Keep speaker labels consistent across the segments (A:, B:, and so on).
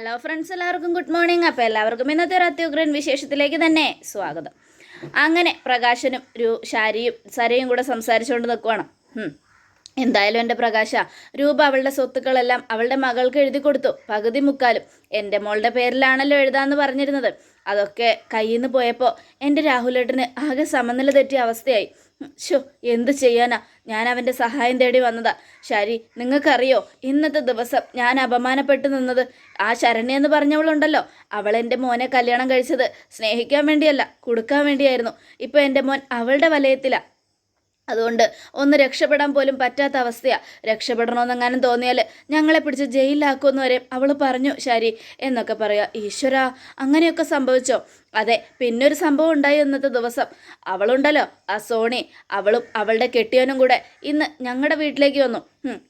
A: Hello friends എല്ലാവർക്കും good morning അപ്പോൾ എല്ലാവർക്കും ഇന്നത്തെ ഒരു അത്യുഗ്രൻ വിശേഷത്തിലേക്ക് തന്നെ സ്വാഗതം. അങ്ങനെ പ്രകാശനും ഒരു ശാരിയും സരയും കൂടെ സംസാരിച്ചുകൊണ്ട് നിൽക്കുവാണ്. എന്തായാലും എന്റെ പ്രകാശ രൂപ അവളുടെ സ്വത്തുക്കളെല്ലാം അവളുടെ മകൾക്ക് എഴുതി കൊടുത്തു. പകുതി മുക്കാലും എന്റെ മോളുടെ പേരിലാണല്ലോ എഴുതാമെന്ന് പറഞ്ഞിരുന്നത്. അതൊക്കെ കയ്യിൽ നിന്ന് പോയപ്പോൾ എന്റെ രാഹുലേട്ടന് ആകെ സമനില തെറ്റിയ അവസ്ഥയായി. ഷോ എന്ത് ചെയ്യാനാ? ഞാൻ അവന്റെ സഹായം തേടി വന്നതാ. ശരി നിങ്ങൾക്കറിയോ ഇന്നത്തെ ദിവസം ഞാൻ അപമാനപ്പെട്ടു നിന്നത്. ആ ശരണ്യ എന്ന് പറഞ്ഞവളുണ്ടല്ലോ. അവൾ എന്റെ മോനെ കല്യാണം കഴിച്ചത്. സ്നേഹിക്കാൻ വേണ്ടിയല്ല കൊടുക്കാൻ വേണ്ടിയായിരുന്നു. ഇപ്പോൾ എന്റെ മോൻ അവളുടെ വലയത്തിലാണ് അതുകൊണ്ട് ഒന്ന് രക്ഷപ്പെടാൻ പോലും പറ്റാത്ത അവസ്ഥയാണ് രക്ഷപ്പെടണമെന്നെങ്ങാനും തോന്നിയാൽ ഞങ്ങളെ പിടിച്ച് ജയിലിലാക്കുമെന്ന് വരെ അവൾ പറഞ്ഞു ശരി എന്നൊക്കെ പറയുക ഈശ്വര അങ്ങനെയൊക്കെ സംഭവിച്ചോ? അതെ പിന്നൊരു സംഭവം ഉണ്ടായി ഇന്നത്തെ ദിവസം. അവളുണ്ടല്ലോ ആ സോണി. അവളും അവളുടെ കെട്ടിയവനും കൂടെ ഇന്ന് ഞങ്ങളുടെ വീട്ടിലേക്ക് വന്നു.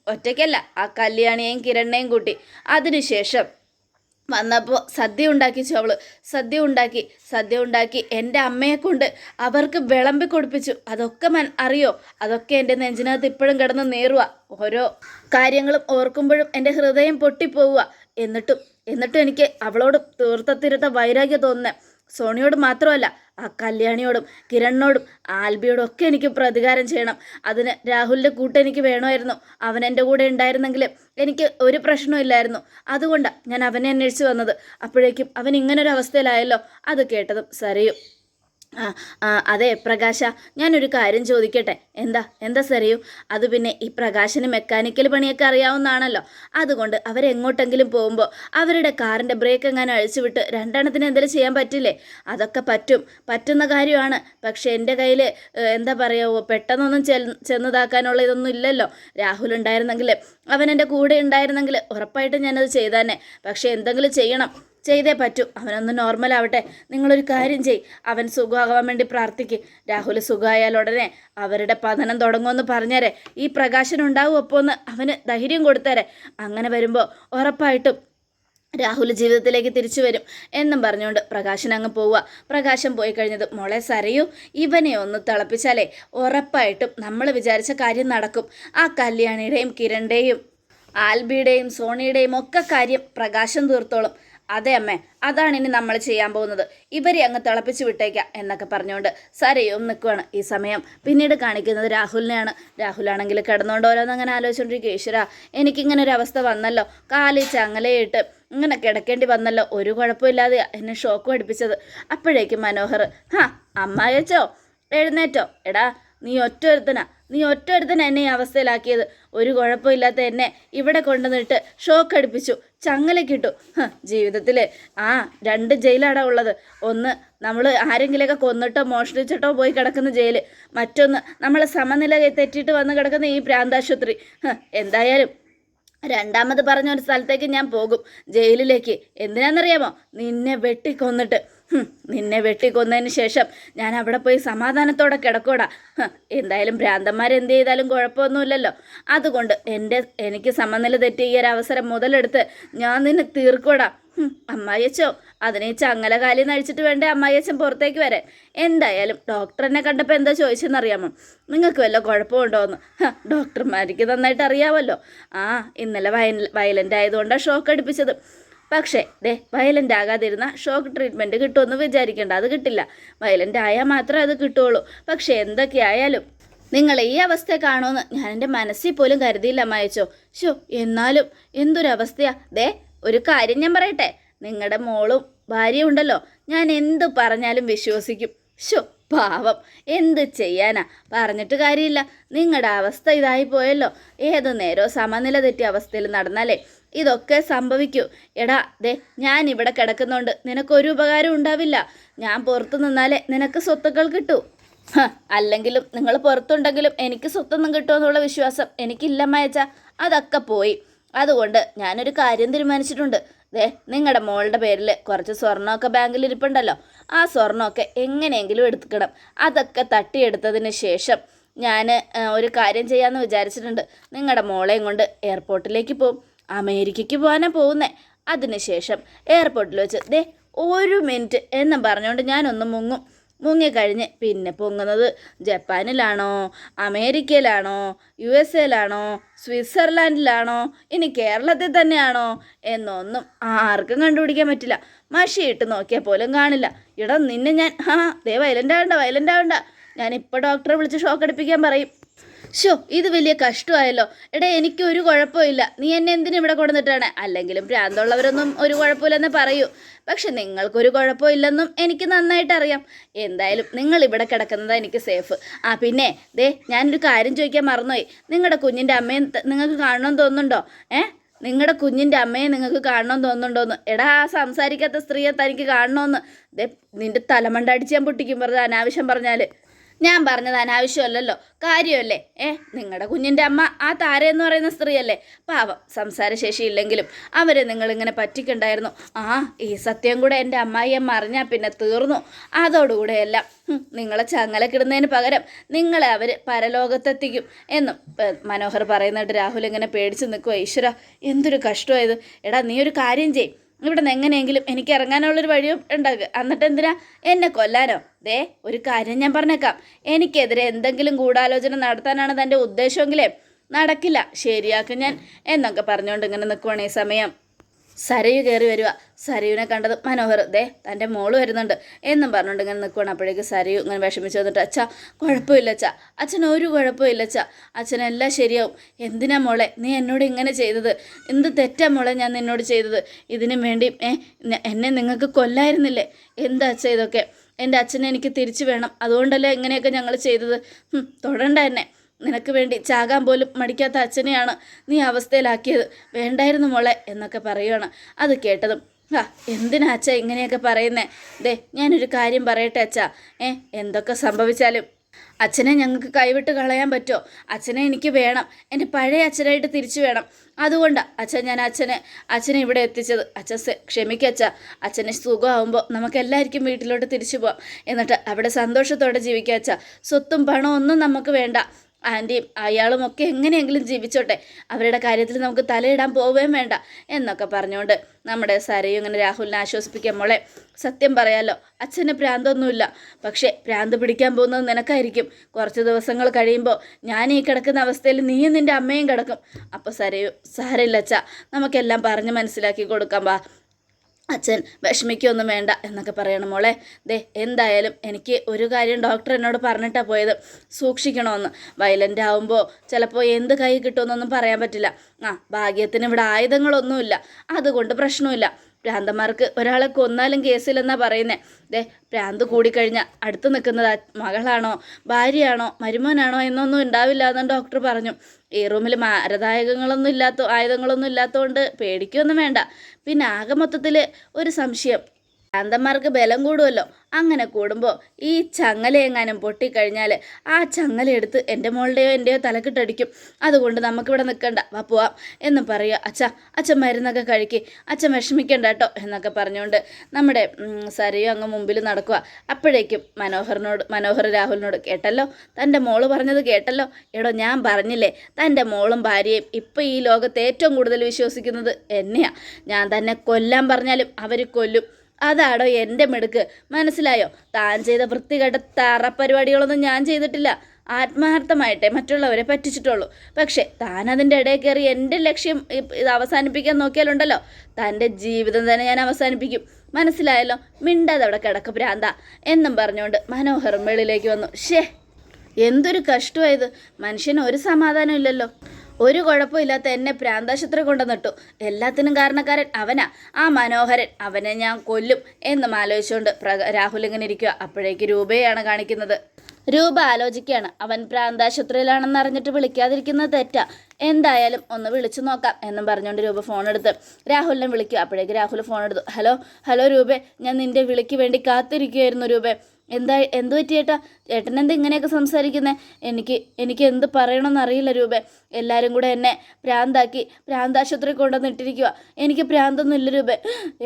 A: ഒറ്റയ്ക്കല്ല ആ കല്യാണിയെയും കിരണ്ണയും കൂട്ടി. അതിനുശേഷം വന്നപ്പോൾ സദ്യ ഉണ്ടാക്കിച്ചു അവൾ സദ്യ ഉണ്ടാക്കി സദ്യ ഉണ്ടാക്കി എന്റെ അമ്മയെ കൊണ്ട് അവർക്ക് വിളമ്പി കൊടുപ്പിച്ചു. അതൊക്കെ മൻ അറിയോ? അതൊക്കെ എന്റെ നെഞ്ചിനകത്ത് ഇപ്പോഴും കിടന്ന് നേറുക ഓരോ കാര്യങ്ങളും ഓർക്കുമ്പോഴും എന്റെ ഹൃദയം പൊട്ടിപ്പോവുക എന്നിട്ടും എന്നിട്ടും എനിക്ക് അവളോട് തീർത്തത്തിരുത്ത വൈരാഗ്യം തോന്നുന്നത് സോണിയോട് മാത്രമല്ല ആ കല്യാണിയോടും കിരണിനോടും ആൽബിയോടും ഒക്കെ എനിക്ക് പ്രതികാരം ചെയ്യണം. അതിന് രാഹുലിന്റെ കൂട്ട് എനിക്ക് വേണമായിരുന്നു. അവൻ എന്റെ കൂടെ ഉണ്ടായിരുന്നെങ്കിൽ എനിക്ക് ഒരു പ്രശ്നമില്ലായിരുന്നു അതുകൊണ്ടാണ് ഞാൻ അവനെ അന്വേഷിച്ച് വന്നത്. അപ്പോഴേക്കും അവൻ ഇങ്ങനൊരു അവസ്ഥയിലായല്ലോ അത് കേട്ടതും സരയും. അതെ പ്രകാശ ഞാനൊരു കാര്യം ചോദിക്കട്ടെ? എന്താ എന്താ സറിയൂ അത് പിന്നെ ഈ പ്രകാശന് മെക്കാനിക്കൽ പണിയൊക്കെ അറിയാവുന്നതാണല്ലോ. അതുകൊണ്ട് അവരെങ്ങോട്ടെങ്കിലും പോകുമ്പോൾ അവരുടെ കാറിന്റെ ബ്രേക്ക് എങ്ങാനും അഴിച്ചുവിട്ട് രണ്ടെണ്ണത്തിന് എന്തെങ്കിലും ചെയ്യാൻ പറ്റില്ലേ? അതൊക്കെ പറ്റും പറ്റുന്ന കാര്യമാണ്. പക്ഷേ എന്റെ കയ്യിൽ എന്താ പറയുക പെട്ടെന്നൊന്നും ചെ ചെന്നതാക്കാനുള്ള ഇതൊന്നും ഇല്ലല്ലോ. രാഹുൽ ഉണ്ടായിരുന്നെങ്കിൽ അവൻ എന്റെ കൂടെ ഉണ്ടായിരുന്നെങ്കിൽ ഉറപ്പായിട്ടും ഞാനത് ചെയ്താനെ. പക്ഷേ എന്തെങ്കിലും ചെയ്യണം. ചെയ്തേ പറ്റൂ. അവനൊന്ന് നോർമൽ ആവട്ടെ. നിങ്ങളൊരു കാര്യം ചെയ് അവൻ സുഖമാകാൻ വേണ്ടി പ്രാർത്ഥിക്ക്. രാഹുൽ സുഖമായാൽ ഉടനെ അവരുടെ പതനം തുടങ്ങുമെന്ന് പറഞ്ഞേരെ. ഈ പ്രകാശനം ഉണ്ടാവും അപ്പോൾ ഒന്ന് അവന് ധൈര്യം കൊടുത്തേരെ. അങ്ങനെ വരുമ്പോൾ ഉറപ്പായിട്ടും രാഹുൽ ജീവിതത്തിലേക്ക് തിരിച്ചു വരും എന്നും പറഞ്ഞുകൊണ്ട് പ്രകാശൻ അങ്ങ് പോവുക. പ്രകാശം പോയി കഴിഞ്ഞത് മോളെ സരയൂ ഇവനെ ഒന്ന് തിളപ്പിച്ചാലേ ഉറപ്പായിട്ടും നമ്മൾ വിചാരിച്ച കാര്യം നടക്കും. ആ കല്യാണിയുടെയും കിരണിന്റെയും ആൽബിയുടെയും സോണിയുടെയും ഒക്കെ കാര്യം പ്രകാശം തീർത്തോളും. അതെ അമ്മേ അതാണ് ഇനി നമ്മൾ ചെയ്യാൻ പോകുന്നത്. ഇവരെ അങ്ങ് തിളപ്പിച്ച് വിട്ടേക്കാം എന്നൊക്കെ പറഞ്ഞുകൊണ്ട് സരയും നിൽക്കുവാണ് ഈ സമയം. പിന്നീട് കാണിക്കുന്നത് രാഹുലിനെയാണ്. രാഹുലാണെങ്കിൽ കിടന്നുകൊണ്ട് ഓരോന്ന് അങ്ങനെ ആലോചിച്ചുകൊണ്ടിരിക്കുക ഈശ്വര എനിക്കിങ്ങനെ ഒരു അവസ്ഥ വന്നല്ലോ. കാലി ചങ്ങലയിട്ട് ഇങ്ങനെ കിടക്കേണ്ടി വന്നല്ലോ. ഒരു കുഴപ്പമില്ലാതെ എന്നെ ഷോക്ക് പഠിപ്പിച്ചത്. അപ്പോഴേക്കും മനോഹർ ഹാ അമ്മായച്ചോ എഴുന്നേറ്റോ? എടാ നീ ഒറ്റ ഒരുത്തനാ. നീ ഒറ്റ ഒരുത്തനാ എന്നെ ഈ അവസ്ഥയിലാക്കിയത്. ഒരു കുഴപ്പമില്ലാത്ത എന്നെ ഇവിടെ കൊണ്ടുവന്നിട്ട് ഷോക്ക് അടിപ്പിച്ചു. ചങ്ങലക്കിട്ടു ജീവിതത്തിൽ ആ രണ്ട് ജയിലാടാ ഉള്ളത്. ഒന്ന് നമ്മൾ ആരെങ്കിലുമൊക്കെ കൊന്നിട്ടോ മോഷ്ടിച്ചിട്ടോ പോയി കിടക്കുന്ന ജയിൽ മറ്റൊന്ന് നമ്മൾ സമനില തെറ്റിയിട്ട് വന്ന് കിടക്കുന്ന ഈ പ്രാന്താശുപത്രി. എന്തായാലും രണ്ടാമത് പറഞ്ഞ ഒരു സ്ഥലത്തേക്ക് ഞാൻ പോകും. ജയിലിലേക്ക്. എന്തിനാണെന്നറിയാമോ നിന്നെ വെട്ടിക്കൊന്നിട്ട്. നിന്നെ വെട്ടിക്കൊന്നതിന് ശേഷം ഞാൻ അവിടെ പോയി സമാധാനത്തോടെ കിടക്കൂടാ എന്തായാലും ഭ്രാന്തന്മാരെന്ത് ചെയ്താലും കുഴപ്പമൊന്നുമില്ലല്ലോ. അതുകൊണ്ട് എന്റെ എനിക്ക് സമനില തെറ്റി ഈ ഒരു അവസരം മുതലെടുത്ത് ഞാൻ നിന്നെ തീർക്കൂടാ അമ്മായിയച്ചോ അതിനെ ചങ്ങല കാലി നിന്ന് അഴിച്ചിട്ട് വേണ്ടേ അമ്മായിയച്ചൻ പുറത്തേക്ക് വരാൻ എന്തായാലും ഡോക്ടറിനെ കണ്ടപ്പോൾ എന്താ ചോദിച്ചെന്നറിയാമോ? നിങ്ങൾക്ക് വല്ല കുഴപ്പമുണ്ടോ എന്ന് ഡോക്ടർമാർക്ക് നന്നായിട്ട് അറിയാമല്ലോ ആ ഇന്നലെ വയൽ വയലന്റ് ആയതുകൊണ്ടാണ് ഷോക്ക് അടിപ്പിച്ചത്. പക്ഷേ ദേ വയലന്റ് ആകാതിരുന്ന ഷോക്ക് ട്രീറ്റ്മെന്റ് കിട്ടുമെന്ന് വിചാരിക്കേണ്ട. അത് കിട്ടില്ല. വയലന്റ് ആയാൽ മാത്രമേ അത് കിട്ടുള്ളൂ. പക്ഷേ എന്തൊക്കെയായാലും നിങ്ങൾ ഈ അവസ്ഥ കാണുമെന്ന് ഞാൻ എന്റെ മനസ്സിൽ പോലും കരുതിയില്ല മായച്ചോ. ഷോ എന്നാലും എന്തൊരവസ്ഥയാ. ദേ ഒരു കാര്യം ഞാൻ പറയട്ടെ. നിങ്ങളുടെ മോളും ഭാര്യയും ഉണ്ടല്ലോ. ഞാൻ എന്ത് പറഞ്ഞാലും വിശ്വസിക്കും. ഷോ പാവം. എന്ത് ചെയ്യാനാ? പറഞ്ഞിട്ട് കാര്യമില്ല. നിങ്ങളുടെ അവസ്ഥ ഇതായി പോയല്ലോ. ഏത് നേരോ സമനില തെറ്റിയ അവസ്ഥയിൽ നടന്നാലേ ഇതൊക്കെ സംഭവിക്കൂ. എടാ ദേ ഞാൻ ഇവിടെ കിടക്കുന്നുണ്ട് നിനക്കൊരു ഉപകാരം ഉണ്ടാവില്ല. ഞാൻ പുറത്തു നിന്നാലേ നിനക്ക് സ്വത്തുക്കൾ കിട്ടൂ. അല്ലെങ്കിലും നിങ്ങൾ പുറത്തുണ്ടെങ്കിലും എനിക്ക് സ്വത്തൊന്നും കിട്ടുമെന്നുള്ള വിശ്വാസം എനിക്കില്ല മയച്ച. അതൊക്കെ പോയി. അതുകൊണ്ട് ഞാനൊരു കാര്യം തീരുമാനിച്ചിട്ടുണ്ട്. ദേ നിങ്ങളുടെ മോളുടെ പേരിൽ കുറച്ച് സ്വർണമൊക്കെ ബാങ്കിൽ ഇരിപ്പുണ്ടല്ലോ. ആ സ്വർണമൊക്കെ എങ്ങനെയെങ്കിലും എടുക്കണം. അതൊക്കെ തട്ടിയെടുത്തതിന് ശേഷം ഞാൻ ഒരു കാര്യം ചെയ്യാമെന്ന് വിചാരിച്ചിട്ടുണ്ട്. നിങ്ങളുടെ മോളെയും കൊണ്ട് എയർപോർട്ടിലേക്ക് പോകും അമേരിക്കയ്ക്ക് പോകാനാണ് പോകുന്നത് അതിനുശേഷം എയർപോർട്ടിൽ വെച്ച് ദേ ഒരു മിനിറ്റ് എന്നും പറഞ്ഞുകൊണ്ട് ഞാനൊന്ന് മുങ്ങും. മുങ്ങിക്കഴിഞ്ഞ് പിന്നെ പൊങ്ങുന്നത് ജപ്പാനിലാണോ അമേരിക്കയിലാണോ യു എസ് എയിലാണോ സ്വിറ്റ്സർലാൻഡിലാണോ ഇനി കേരളത്തിൽ തന്നെയാണോ എന്നൊന്നും ആർക്കും കണ്ടുപിടിക്കാൻ പറ്റില്ല. മഷിയിട്ട് നോക്കിയാൽ പോലും കാണില്ല. ഇടം നിന്നെ ഞാൻ ആ ദേ വയലന്റ് ആവണ്ട വയലന്റ് ആവണ്ട. ഞാൻ ഇപ്പോൾ ഡോക്ടറെ വിളിച്ച് ഷോക്ക് അടിപ്പിക്കാൻ പറയും. ഷോ ഇത് വലിയ കഷ്ടമായല്ലോ. എടാ എനിക്ക് ഒരു കുഴപ്പമില്ല നീ എന്നെ എന്തിനു ഇവിടെ കൊണ്ടുവന്നിട്ടാണ്? അല്ലെങ്കിലും ഭ്രാന്തുള്ളവരൊന്നും ഒരു കുഴപ്പമില്ലെന്ന് പറയൂ. പക്ഷെ നിങ്ങൾക്കൊരു കുഴപ്പമില്ലെന്നും എനിക്ക് നന്നായിട്ട് അറിയാം എന്തായാലും നിങ്ങൾ ഇവിടെ കിടക്കുന്നതാ എനിക്ക് സേഫ്. ആ പിന്നെ ദേ ഞാനൊരു കാര്യം ചോദിക്കാൻ മറന്നുപോയി. നിങ്ങളുടെ കുഞ്ഞിന്റെ അമ്മയെ നിങ്ങൾക്ക് കാണണമെന്ന് തോന്നുന്നുണ്ടോ? ഏ? നിങ്ങളുടെ കുഞ്ഞിന്റെ അമ്മയെ നിങ്ങൾക്ക് കാണണമെന്ന് തോന്നുന്നുണ്ടോന്ന്? എടാ ആ സംസാരിക്കാത്ത സ്ത്രീയെ തനിക്ക് കാണണമെന്ന് ദേ നിന്റെ തലമണ്ട അടിച്ച് ഞാൻ പൊട്ടിക്കും വെറുതെ അനാവശ്യം പറഞ്ഞാൽ ഞാൻ പറഞ്ഞത് അനാവശ്യമല്ലല്ലോ. കാര്യമല്ലേ? ഏ നിങ്ങളുടെ കുഞ്ഞിന്റെ അമ്മ ആ താര എന്ന് പറയുന്ന സ്ത്രീയല്ലേ? പാവം സംസാരശേഷി ഇല്ലെങ്കിലും അവരെ നിങ്ങളിങ്ങനെ പറ്റിക്കണ്ടായിരുന്നു. ആ ഈ സത്യം കൂടെ എന്റെ അമ്മായിയമ്മ അറിഞ്ഞാൽ പിന്നെ തീർന്നു. അതോടുകൂടെ എല്ലാം നിങ്ങളെ ചങ്ങലക്കിടുന്നതിന് പകരം നിങ്ങളെ അവർ പരലോകത്തെത്തിക്കും എന്നും മനോഹർ പറയുന്നിട്ട് രാഹുൽ ഇങ്ങനെ പേടിച്ച് നിൽക്കുക ഈശ്വര എന്തൊരു കഷ്ടമായത് എടാ നീ ഒരു കാര്യം ചെയ് ഇവിടെ നിന്ന് എങ്ങനെയെങ്കിലും എനിക്ക് ഇറങ്ങാനുള്ളൊരു വഴിയും ഉണ്ടാക്കുക എന്നിട്ട് എന്തിനാ? എന്നെ കൊല്ലാനോ? ദേ ഒരു കാര്യം ഞാൻ പറഞ്ഞേക്കാം. എനിക്കെതിരെ എന്തെങ്കിലും ഗൂഢാലോചന നടത്താനാണ് തന്റെ ഉദ്ദേശമെങ്കിലേ നടക്കില്ല. ശരിയാക്കും ഞാൻ എന്നൊക്കെ പറഞ്ഞുകൊണ്ട് ഇങ്ങനെ നിൽക്കുവാണ് ഈ സമയം. സരയു കയറി വരിക സരയുവിനെ കണ്ടത് മനോഹർ. ദേ തന്റെ മോൾ വരുന്നുണ്ട്. എന്നും പറഞ്ഞുകൊണ്ട് ഇങ്ങനെ നിൽക്കുകയാണ് അപ്പോഴേക്ക് സരയു ഇങ്ങനെ വിഷമിച്ച് വന്നിട്ട് അച്ഛാ കുഴപ്പമില്ല അച്ഛാ. അച്ഛൻ ഒരു കുഴപ്പമില്ല അച്ഛാ. അച്ഛനെല്ലാം ശരിയാവും. എന്തിനാ മോളെ? നീ എന്നോട് ഇങ്ങനെ ചെയ്തത്? എന്ത് തെറ്റാ മോളെ ഞാൻ നിന്നോട് ചെയ്തത്? ഇതിനു വേണ്ടി ഏ എന്നെ നിങ്ങൾക്ക് കൊല്ലായിരുന്നില്ലേ? എന്താ അച്ഛ ഇതൊക്കെ? എന്റെ അച്ഛനെ എനിക്ക് തിരിച്ചു വേണം. അതുകൊണ്ടല്ലേ ഇങ്ങനെയൊക്കെ ഞങ്ങൾ ചെയ്തത്? തൊടണ്ട എന്നെ. നിനക്ക് വേണ്ടി ചാകാൻ പോലും മടിക്കാത്ത അച്ഛനെയാണ് നീ അവസ്ഥയിലാക്കിയത്. വേണ്ടായിരുന്നു മോളെ എന്നൊക്കെ പറയുകയാണ് അത് കേട്ടതും ആ എന്തിനാ അച്ഛ ഇങ്ങനെയൊക്കെ പറയുന്നേ? ദേ ഞാനൊരു കാര്യം പറയട്ടെ അച്ഛ. ഏ എന്തൊക്കെ സംഭവിച്ചാലും. അച്ഛനെ ഞങ്ങൾക്ക് കൈവിട്ട് കളയാൻ പറ്റുമോ? അച്ഛനെ എനിക്ക് വേണം. എന്റെ പഴയ അച്ഛനായിട്ട് തിരിച്ചു വേണം. അതുകൊണ്ട് അച്ഛൻ ഞാൻ അച്ഛനെ അച്ഛനെ ഇവിടെ എത്തിച്ചത്. അച്ഛൻ ക്ഷമിക്ക അച്ഛ. അച്ഛന് സുഖമാകുമ്പോൾ നമുക്ക് എല്ലാവർക്കും വീട്ടിലോട്ട് തിരിച്ചു പോവാം. എന്നിട്ട് അവിടെ സന്തോഷത്തോടെ ജീവിക്കുക അച്ഛ. സ്വത്തും പണവും ഒന്നും നമുക്ക് വേണ്ട. ആന്റിയും അയാളും ഒക്കെ എങ്ങനെയെങ്കിലും ജീവിച്ചോട്ടെ. അവരുടെ കാര്യത്തിൽ നമുക്ക് തലയിടാൻ പോവുകയും വേണ്ട എന്നൊക്കെ പറഞ്ഞുകൊണ്ട് നമ്മുടെ സരയും ഇങ്ങനെ രാഹുലിനെ ആശ്വസിപ്പിക്കാൻ മോളെ സത്യം പറയാലോ അച്ഛന് പ്രാന്തൊന്നുമില്ല. പക്ഷേ പ്രാന്ത് പിടിക്കാൻ പോകുന്നത് നിനക്കായിരിക്കും. കുറച്ച് ദിവസങ്ങൾ കഴിയുമ്പോൾ ഞാൻ ഈ കിടക്കുന്ന അവസ്ഥയിൽ നീയും നിന്റെ അമ്മയും കിടക്കും. അപ്പോൾ സരയു സാരയില്ല അച്ഛ നമുക്കെല്ലാം പറഞ്ഞ് മനസ്സിലാക്കി കൊടുക്കാം. വാ അച്ഛൻ വിഷമിക്കൊന്നും വേണ്ട എന്നൊക്കെ പറയണം മോളെ. ദേ എന്തായാലും എനിക്ക് ഒരു കാര്യം ഡോക്ടർ എന്നോട് പറഞ്ഞിട്ടാണ് പോയത്. സൂക്ഷിക്കണമെന്ന് വയലന്റ് ആവുമ്പോൾ ചിലപ്പോൾ എന്ത് കൈ കിട്ടുമെന്നൊന്നും പറയാൻ പറ്റില്ല. ആ ഭാഗ്യത്തിന് ഇവിടെ ആയുധങ്ങളൊന്നുമില്ല. അതുകൊണ്ട് പ്രശ്നമില്ല. ഭ്രാന്തന്മാർക്ക് ഒരാളെ കൊന്നാലും കേസിലെന്നാ പറയുന്നത് ദേ ഭ്രാന്ത് കൂടിക്കഴിഞ്ഞാൽ അടുത്ത് നിൽക്കുന്നത് മകളാണോ ഭാര്യയാണോ മരുമോനാണോ എന്നൊന്നും ഉണ്ടാവില്ല എന്ന് ഡോക്ടർ പറഞ്ഞു. ഈ റൂമിൽ മാരദായകങ്ങളൊന്നും ഇല്ലാത്ത ആയുധങ്ങളൊന്നും ഇല്ലാത്തതുകൊണ്ട് പേടിക്കൊന്നും വേണ്ട. പിന്നെ ആകെ മൊത്തത്തിൽ ഒരു സംശയം. ഭ്രാന്തന്മാർക്ക് ബലം കൂടുമല്ലോ അങ്ങനെ കൂടുമ്പോൾ ഈ ചങ്ങല എങ്ങാനും പൊട്ടിക്കഴിഞ്ഞാൽ ആ ചങ്ങല എടുത്ത് എന്റെ മോളുടെയോ എന്റെയോ തലക്കിട്ടടിക്കും. അതുകൊണ്ട് നമുക്കിവിടെ നിൽക്കണ്ട വാ പോവാം എന്ന് പറയുക. അച്ഛ അച്ഛൻ മരുന്നൊക്കെ കഴിക്ക്. അച്ഛൻ വിഷമിക്കണ്ട കേട്ടോ എന്നൊക്കെ പറഞ്ഞുകൊണ്ട് നമ്മുടെ സരയോ സരയു അങ്ങ് മുമ്പിൽ നടക്കുക. അപ്പോഴേക്കും മനോഹറിനോട് മനോഹർ രാഹുലിനോട് കേട്ടല്ലോ? തന്റെ മോൾ പറഞ്ഞത് കേട്ടല്ലോ? എടോ ഞാൻ പറഞ്ഞില്ലേ? തന്റെ മോളും ഭാര്യയും ഇപ്പം ഈ ലോകത്ത് ഏറ്റവും കൂടുതൽ വിശ്വസിക്കുന്നത് എന്നെയാണ് ഞാൻ തന്നെ കൊല്ലാൻ പറഞ്ഞാലും അവർ കൊല്ലും. അതാടോ എന്റെ മിടുക്ക്. മനസ്സിലായോ? താൻ ചെയ്ത വൃത്തികെട്ട തറ പരിപാടികളൊന്നും ഞാൻ ചെയ്തിട്ടില്ല. ആത്മാർത്ഥമായിട്ടേ മറ്റുള്ളവരെ പറ്റിച്ചിട്ടുള്ളൂ. പക്ഷേ താൻ അതിന്റെ ഇടയിൽ കയറി എന്റെ ലക്ഷ്യം ഇത് അവസാനിപ്പിക്കാൻ നോക്കിയാലുണ്ടല്ലോ. തന്റെ ജീവിതം തന്നെ ഞാൻ അവസാനിപ്പിക്കും. മനസ്സിലായല്ലോ? മിണ്ടാതെ അവിടെ കിടക്ക് ഭ്രാന്ത. എന്നും പറഞ്ഞുകൊണ്ട് മനോഹരം വെളിയിലേക്ക് വന്നു. ഷേ എന്തൊരു കഷ്ടമായത് മനുഷ്യന് ഒരു സമാധാനം ഇല്ലല്ലോ. ഒരു കുഴപ്പമില്ലാത്ത എന്നെ പ്രാന്താശുപത്രി കൊണ്ടുവന്നിട്ടു. എല്ലാത്തിനും കാരണക്കാരൻ അവനാ. ആ മനോഹരൻ അവനെ ഞാൻ കൊല്ലും എന്നും ആലോചിച്ചുകൊണ്ട് രാഹുൽ ഇങ്ങനെ ഇരിക്കുക അപ്പോഴേക്ക് രൂപയാണ് കാണിക്കുന്നത്. രൂപ ആലോചിക്കുകയാണ്. അവൻ പ്രാന്താശുപത്രിയിലാണെന്ന് അറിഞ്ഞിട്ട് വിളിക്കാതിരിക്കുന്നത് തെറ്റാ. എന്തായാലും ഒന്ന് വിളിച്ചു നോക്കാം എന്നും പറഞ്ഞുകൊണ്ട് രൂപ ഫോൺ എടുത്ത് രാഹുലിനെ വിളിക്കുക അപ്പോഴേക്ക് രാഹുൽ ഫോൺ എടുത്തു ഹലോ ഹലോ രൂപേ ഞാൻ നിന്റെ വിളിക്ക് വേണ്ടി കാത്തിരിക്കുകയായിരുന്നു രൂപേ. എന്താ എന്ത് പറ്റി ചേട്ടാ ചേട്ടൻ എന്താ ഇങ്ങനെയൊക്കെ സംസാരിക്കുന്നത് എനിക്ക് എനിക്ക് എന്ത് പറയണമെന്ന് അറിയില്ല രൂപേ. എല്ലാവരും കൂടെ എന്നെ പ്രാന്താക്കി ഭ്രാന്താശുപത്രി കൊണ്ടുവന്ന് ഇട്ടിരിക്കുക എനിക്ക് ഭ്രാന്തൊന്നും ഇല്ല രൂപ.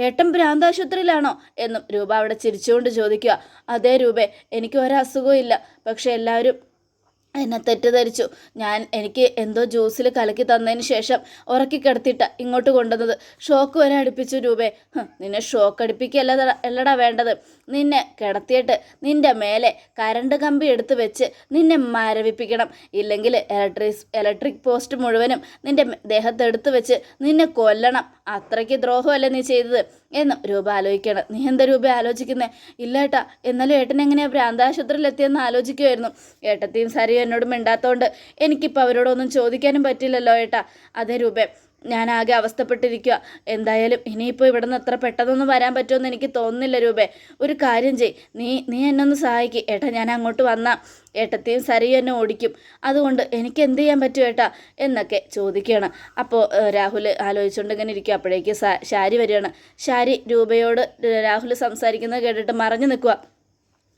A: ഏട്ടൻ ഭ്രാന്താശുപത്രിയിലാണോ? എന്നും രൂപ അവിടെ ചിരിച്ചുകൊണ്ട് ചോദിക്കുക അതേ രൂപ എനിക്ക് ഒരസുഖവും ഇല്ല. പക്ഷെ എല്ലാവരും എന്നെ തെറ്റിദ്ധരിച്ചു. ഞാൻ എനിക്ക് എന്തോ ജ്യൂസിൽ കലക്കി തന്നതിന് ശേഷം ഉറക്കി കിടത്തിയിട്ട ഇങ്ങോട്ട് കൊണ്ടുവന്നത്. ഷോക്ക് വരെ അടുപ്പിച്ചു രൂപേ. നിന്നെ ഷോക്ക് അടുപ്പിക്കല്ല അല്ലടാ വേണ്ടത്. നിന്നെ കിടത്തിയിട്ട് നിന്റെ മേലെ കരണ്ട് കമ്പി എടുത്ത് വെച്ച് നിന്നെ മരവിപ്പിക്കണം. ഇല്ലെങ്കിൽ ഇലക്ട്രിക് ഇലക്ട്രിക് പോസ്റ്റ് മുഴുവനും നിന്റെ ദേഹത്തെടുത്ത് വെച്ച് നിന്നെ കൊല്ലണം. അത്രയ്ക്ക് ദ്രോഹമല്ലേ നീ ചെയ്തത്. എന്നും രൂപ ആലോചിക്കണം. നീ എന്താ രൂപ ആലോചിക്കുന്നേ? ഇല്ല ഏട്ടാ. എന്നാലും ഏട്ടൻ എങ്ങനെയാ ഭ്രാന്താശുപത്രിയിൽ എത്തിയെന്ന് ആലോചിക്കുമായിരുന്നു ഏട്ടത്തെയും സരിയും എന്നോട് മിണ്ടാത്തതുകൊണ്ട് എനിക്കിപ്പോൾ അവരോടൊന്നും ചോദിക്കാനും പറ്റില്ലല്ലോ ഏട്ടാ. അതേ രൂപേ ഞാൻ ആകെ അവസ്ഥപ്പെട്ടിരിക്കുക എന്തായാലും ഇനിയിപ്പോൾ ഇവിടെ നിന്ന് എത്ര പെട്ടെന്നൊന്നും വരാൻ പറ്റുമെന്ന് എനിക്ക് തോന്നുന്നില്ല രൂപേ. ഒരു കാര്യം ചെയ് നീ നീ എന്നെ ഒന്ന് സഹായിക്ക്. ഏട്ടാ ഞാൻ അങ്ങോട്ട് വന്നാൽ ഏട്ടത്തെയും സരിയും എന്നെ ഓടിക്കും. അതുകൊണ്ട് എനിക്ക് എന്ത് ചെയ്യാൻ പറ്റും ഏട്ടാ? എന്നൊക്കെ ചോദിക്കുകയാണ്. അപ്പോൾ രാഹുൽ ആലോചിച്ചുകൊണ്ട് ഇങ്ങനെ ഇരിക്കുക അപ്പോഴേക്ക് ശാരി വരികയാണ്. ശാരി രൂപയോട് രാഹുൽ സംസാരിക്കുന്നത് കേട്ടിട്ട് മറഞ്ഞു നിൽക്കുക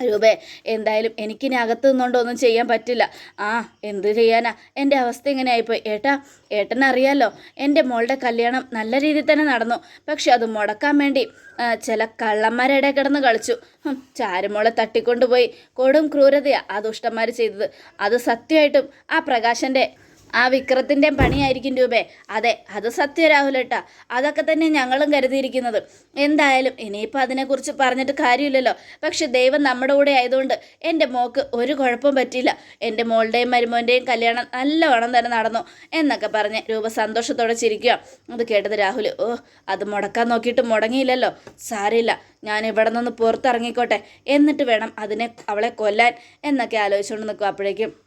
A: രൂപേ എന്തായാലും എനിക്കിനി അകത്ത് നിന്നുകൊണ്ട് ഒന്നും ചെയ്യാൻ പറ്റില്ല. ആ എന്ത് ചെയ്യാനാ? എന്റെ അവസ്ഥ ഇങ്ങനെ ആയിപ്പോയി. ഏട്ടാ ഏട്ടനറിയാലോ എന്റെ മോളുടെ കല്യാണം നല്ല രീതിയിൽ തന്നെ നടന്നു. പക്ഷെ അത് മുടക്കാൻ വേണ്ടി ചില കള്ളന്മാരുടെ കിടന്ന് കളിച്ചു. ചാരുമോളെ തട്ടിക്കൊണ്ടുപോയി. കൊടും ക്രൂരതയാണ് ആ ദുഷ്ടന്മാർ ചെയ്തത്. അത് സത്യമായിട്ടും ആ പ്രകാശന്റെ ആ വിക്രത്തിന്റെ പണിയായിരിക്കും രൂപേ. അതെ അത് സത്യ രാഹുലേട്ടാ അതൊക്കെ തന്നെ ഞങ്ങളും കരുതിയിരിക്കുന്നത്. എന്തായാലും ഇനിയിപ്പോൾ അതിനെക്കുറിച്ച് പറഞ്ഞിട്ട് കാര്യമില്ലല്ലോ. പക്ഷെ ദൈവം നമ്മുടെ കൂടെ ആയതുകൊണ്ട് എന്റെ മോക്ക് ഒരു കുഴപ്പം പറ്റിയില്ല. എന്റെ മോളുടെയും മരുമോന്റെയും കല്യാണം നല്ലവണ്ണം തന്നെ നടന്നു എന്നൊക്കെ പറഞ്ഞ് രൂപ സന്തോഷത്തോടെ ചിരിക്കുക. അത് കേട്ടത് രാഹുൽ ഓ അത് മുടക്കാൻ നോക്കിയിട്ട് മുടങ്ങിയില്ലല്ലോ. സാരമില്ല ഞാൻ ഇവിടെ നിന്ന് പുറത്തിറങ്ങിക്കോട്ടെ. എന്നിട്ട് വേണം അതിനെ അവളെ കൊല്ലാൻ എന്നൊക്കെ ആലോചിച്ചുകൊണ്ട് നിൽക്കും. അപ്പോഴേക്കും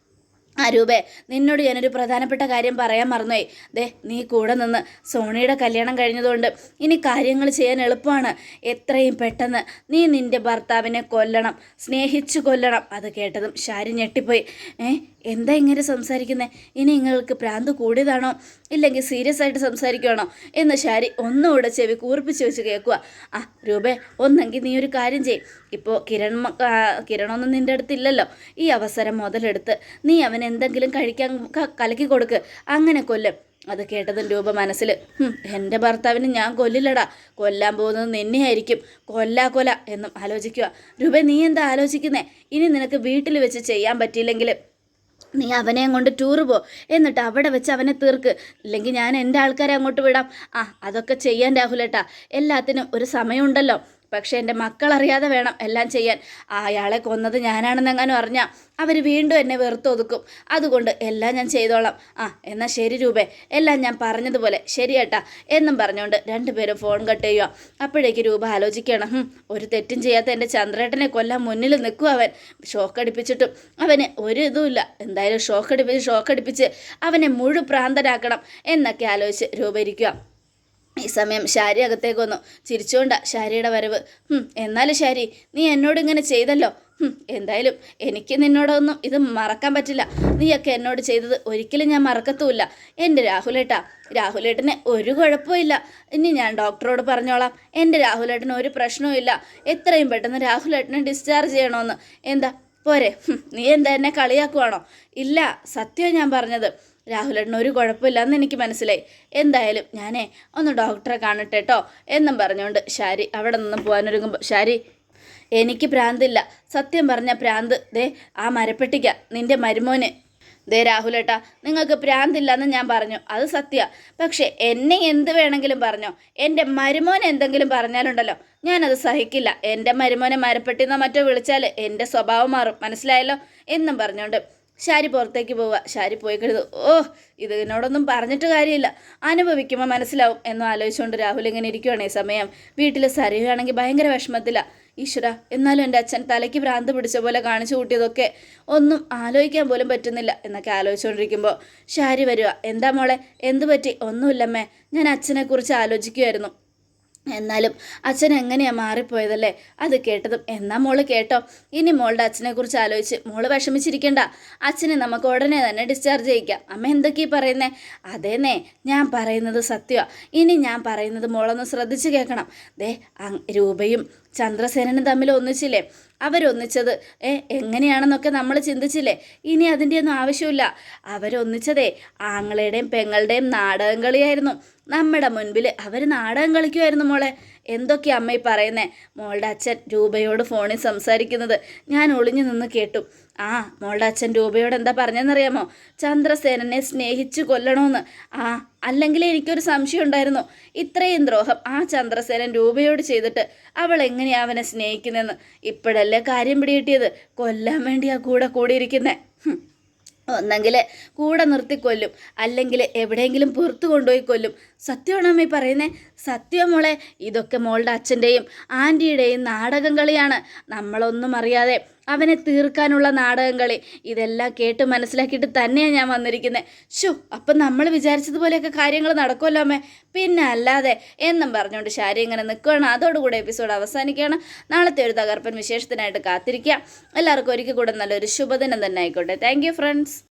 A: ആ രൂപേ നിന്നോട് ഞാനൊരു പ്രധാനപ്പെട്ട കാര്യം പറയാൻ മറന്നുപോയി. ദേ നീ കൂടെ നിന്ന് സോണിയുടെ കല്യാണം കഴിഞ്ഞതുകൊണ്ട് ഇനി കാര്യങ്ങൾ ചെയ്യാൻ എളുപ്പമാണ്. എത്രയും പെട്ടെന്ന് നീ നിന്റെ ഭർത്താവിനെ കൊല്ലണം സ്നേഹിച്ചു കൊല്ലണം. അത് കേട്ടതും ഷാരി ഞെട്ടിപ്പോയി. ഏ എന്താ ഇങ്ങനെ സംസാരിക്കുന്നത് ഇനി നിങ്ങൾക്ക് പ്രാന്ത് കൂടിയതാണോ? ഇല്ലെങ്കിൽ സീരിയസ് ആയിട്ട് സംസാരിക്കുകയാണോ എന്ന് ഷാരി ഒന്നുകൂടെ ചെവി കൂർപ്പിച്ച് വെച്ച് കേൾക്കുക ആ രൂപേ ഒന്നെങ്കിൽ നീ ഒരു കാര്യം ചെയ്യും. ഇപ്പോൾ കിരൺ കിരണമൊന്നും നിന്റെ അടുത്തില്ലല്ലോ. ഈ അവസരം മുതലെടുത്ത് നീ അവൻ എന്തെങ്കിലും കഴിക്കാൻ കലക്കി കൊടുക്ക്. അങ്ങനെ കൊല്ലും. അത് കേട്ടതും രൂപ മനസ്സിൽ "ഹും, എന്റെ ഭർത്താവിന് ഞാൻ കൊല്ലില്ലടാ. കൊല്ലാൻ പോകുന്നത് നിന്നെയായിരിക്കും. കൊല്ലാ കൊല എന്നും ആലോചിക്കുക രൂപ നീ എന്താ ആലോചിക്കുന്നേ? ഇനി നിനക്ക് വീട്ടിൽ വെച്ച് ചെയ്യാൻ പറ്റിയില്ലെങ്കിൽ നീ അവനെ കൊണ്ട് ടൂറ് പോ. എന്നിട്ട് അവിടെ വെച്ച് അവനെ തീർക്ക്. ഇല്ലെങ്കിൽ ഞാൻ എന്റെ ആൾക്കാരെ അങ്ങോട്ട് വിടാം. ആ അതൊക്കെ ചെയ്യാൻ രാഹുലേട്ടാ. എല്ലാത്തിനും ഒരു സമയമുണ്ടല്ലോ. പക്ഷേ എന്റെ മക്കളറിയാതെ വേണം എല്ലാം ചെയ്യാൻ. അയാളെ കൊന്നത് ഞാനാണെന്നെങ്ങാനും അറിഞ്ഞാൽ അവർ വീണ്ടും എന്നെ വെറുത്തൊതുക്കും. അതുകൊണ്ട് എല്ലാം ഞാൻ ചെയ്തോളാം. ആ എന്നാൽ ശരി രൂപേ. എല്ലാം ഞാൻ പറഞ്ഞതുപോലെ ശരി ഏട്ടാ എന്നും പറഞ്ഞുകൊണ്ട് രണ്ടുപേരും ഫോൺ കട്ട് ചെയ്യുക അപ്പോഴേക്ക് രൂപ ആലോചിക്കണം ഒരു തെറ്റും ചെയ്യാത്ത എന്റെ ചന്ദ്രേട്ടനെ കൊല്ലാൻ മുന്നിൽ നിൽക്കും അവൻ. ഷോക്ക് അടിപ്പിച്ചിട്ടും അവന് ഒരു ഇതുമില്ല എന്തായാലും ഷോക്ക് അടിപ്പിച്ച് ഷോക്ക് അടിപ്പിച്ച് അവനെ മുഴു പ്രാന്തരാക്കണം എന്നൊക്കെ ആലോചിച്ച് രൂപ ഇരിക്കുക ഈ സമയം ശാരി അകത്തേക്ക് വന്നു. ചിരിച്ചുകൊണ്ടാ ശാരിയുടെ വരവ്. എന്നാലും ശാരി നീ എന്നോട് ഇങ്ങനെ ചെയ്തല്ലോ. എന്തായാലും എനിക്ക് നിന്നോടൊന്നും ഇത് മറക്കാൻ പറ്റില്ല. നീയൊക്കെ എന്നോട് ചെയ്തത് ഒരിക്കലും ഞാൻ മറക്കത്തുമില്ല. എന്റെ രാഹുലേട്ടാ രാഹുലേട്ടന് ഒരു കുഴപ്പമില്ല ഇനി ഞാൻ ഡോക്ടറോട് പറഞ്ഞോളാം. എന്റെ രാഹുലേട്ടന് ഒരു പ്രശ്നവും ഇല്ല എത്രയും പെട്ടെന്ന് രാഹുലേട്ടനെ ഡിസ്ചാർജ് ചെയ്യണമെന്ന് എന്താ? പോരെ. നീ എന്താ എന്നെ കളിയാക്കുവാണോ? ഇല്ല സത്യം ഞാൻ പറഞ്ഞത്. രാഹുലേട്ടന് ഒരു കുഴപ്പമില്ലെന്ന് എനിക്ക് മനസ്സിലായി. എന്തായാലും ഞാനേ ഒന്ന് ഡോക്ടറെ കാണട്ടെ കേട്ടോ എന്നും പറഞ്ഞുകൊണ്ട് ശാരി അവിടെ നിന്ന് പോകാനൊരുങ്ങുമ്പോൾ ശാരി എനിക്ക് ഭ്രാന്തില്ല സത്യം പറഞ്ഞ പ്രാന്ത്. ദേ ആ മരപ്പെട്ടിക്ക. നിന്റെ മരുമോന്. ദേ രാഹുലേട്ടാ നിങ്ങൾക്ക് പ്രാന്തില്ലെന്ന് ഞാൻ പറഞ്ഞു. അത് സത്യ. പക്ഷേ എന്നെ എന്ത് വേണമെങ്കിലും പറഞ്ഞോ. എന്റെ മരുമോൻ എന്തെങ്കിലും പറഞ്ഞാലുണ്ടല്ലോ. ഞാനത് സഹിക്കില്ല. എന്റെ മരുമോനെ മരപ്പെട്ടിന്നോ മറ്റോ വിളിച്ചാൽ എന്റെ സ്വഭാവം മാറും. മനസ്സിലായല്ലോ? എന്നും പറഞ്ഞുകൊണ്ട് ശാരി പുറത്തേക്ക് പോവുക. ശാരി പോയി കരുതു ഓ ഇതിനോടൊന്നും പറഞ്ഞിട്ട് കാര്യമില്ല. അനുഭവിക്കുമ്പോൾ മനസ്സിലാവും. എന്ന് ആലോചിച്ചുകൊണ്ട് രാഹുൽ ഇങ്ങനെ ഇരിക്കുവാണ് ഈ സമയം. വീട്ടിൽ സരയുകയാണെങ്കിൽ ഭയങ്കര വിഷമത്തിലാണ് ഈശ്വര എന്നാലും എന്റെ അച്ഛൻ തലയ്ക്ക് ഭ്രാന്ത് പിടിച്ച പോലെ കാണിച്ചു കൂട്ടിയതൊക്കെ ഒന്നും ആലോചിക്കാൻ പോലും പറ്റുന്നില്ല. എന്നൊക്കെ ആലോചിച്ചുകൊണ്ടിരിക്കുമ്പോൾ ശാരി വരിക എന്താ മോളെ? എന്തു പറ്റി? ഒന്നുമില്ലമ്മേ. ഞാൻ അച്ഛനെക്കുറിച്ച് ആലോചിക്കുമായിരുന്നു എന്നാലും അച്ഛൻ എങ്ങനെയാ മാറിപ്പോയതല്ലേ? അത് കേട്ടതും എന്നാ മോൾ കേട്ടോ? ഇനി മോളുടെ അച്ഛനെ കുറിച്ച് ആലോചിച്ച് മോൾ വിഷമിച്ചിരിക്കണ്ട. അച്ഛനെ നമുക്ക് ഉടനെ തന്നെ ഡിസ്ചാർജ് ചെയ്യിക്കാം. അമ്മ എന്തൊക്കെ പറയുന്നേ? അതേന്നേ ഞാൻ പറയുന്നത് സത്യമാണ് ഇനി ഞാൻ പറയുന്നത് മോളൊന്ന് ശ്രദ്ധിച്ച് കേൾക്കണം. ദേ രൂപയും ചന്ദ്രസേനനും തമ്മിൽ ഒന്നിച്ചില്ലേ? അവരൊന്നിച്ചത് ഏ എങ്ങനെയാണെന്നൊക്കെ നമ്മൾ ചിന്തിച്ചില്ലേ? ഇനി അതിന്റെയൊന്നും ആവശ്യമില്ല. അവരൊന്നിച്ചതേ ആങ്ങളുടെയും പെങ്ങളുടെയും നാടകം കളിയായിരുന്നു. നമ്മുടെ മുൻപിൽ അവർ നാടകം കളിക്കുമായിരുന്നു മോളെ. എന്തൊക്കെയാ അമ്മ ഈ പറയുന്നേ? മോളുടെ അച്ഛൻ രൂപയോട് ഫോണിൽ സംസാരിക്കുന്നത് ഞാൻ ഒളിഞ്ഞു നിന്ന് കേട്ടു. ആ മോളുടെ അച്ഛൻ രൂപയോട് എന്താ പറഞ്ഞെന്നറിയാമോ? ചന്ദ്രസേനനെ സ്നേഹിച്ച് കൊല്ലണമെന്ന് ആ അല്ലെങ്കിൽ എനിക്കൊരു സംശയം ഉണ്ടായിരുന്നു. ഇത്രയും ദ്രോഹം ആ ചന്ദ്രസേനൻ രൂപയോട് ചെയ്തിട്ട് അവൾ എങ്ങനെയാണ് അവനെ സ്നേഹിക്കുന്നതെന്ന് ഇപ്പോഴല്ലേ കാര്യം പിടികിട്ടിയത്. കൊല്ലാൻ വേണ്ടിയാ കൂടെ കൂടിയിരിക്കുന്നേ. ഹും. ഒന്നെങ്കിൽ കൂടെ നിർത്തി കൊല്ലും. അല്ലെങ്കിൽ എവിടെയെങ്കിലും പുറത്തു കൊണ്ടുപോയി കൊല്ലും. സത്യമാണോ അമ്മ പറയുന്നത് പറയുന്നേ? സത്യം മോളെ ഇതൊക്കെ മോളുടെ അച്ഛന്റെയും ആന്റിയുടെയും നാടകം കളിയാണ്. നമ്മളൊന്നും അറിയാതെ അവനെ തീർക്കാനുള്ള നാടകം കളി ഇതെല്ലാം കേട്ട് മനസ്സിലാക്കിയിട്ട് തന്നെയാണ് ഞാൻ വന്നിരിക്കുന്നത് ഷോ അപ്പം നമ്മൾ വിചാരിച്ചതുപോലെയൊക്കെ കാര്യങ്ങൾ നടക്കുമല്ലോ അമ്മേ? പിന്നെ അല്ലാതെ എന്നും പറഞ്ഞുകൊണ്ട് ശാരി ഇങ്ങനെ നിൽക്കുകയാണ് അതോടുകൂടെ എപ്പിസോഡ് അവസാനിക്കുകയാണ്. നാളത്തെ ഒരു തകർപ്പൻ വിശേഷത്തിനായിട്ട് കാത്തിരിക്കുക. എല്ലാവർക്കും ഒരിക്കൽ കൂടെ നല്ലൊരു ശുഭദിനം തന്നെ ആയിക്കോട്ടെ. Thank friends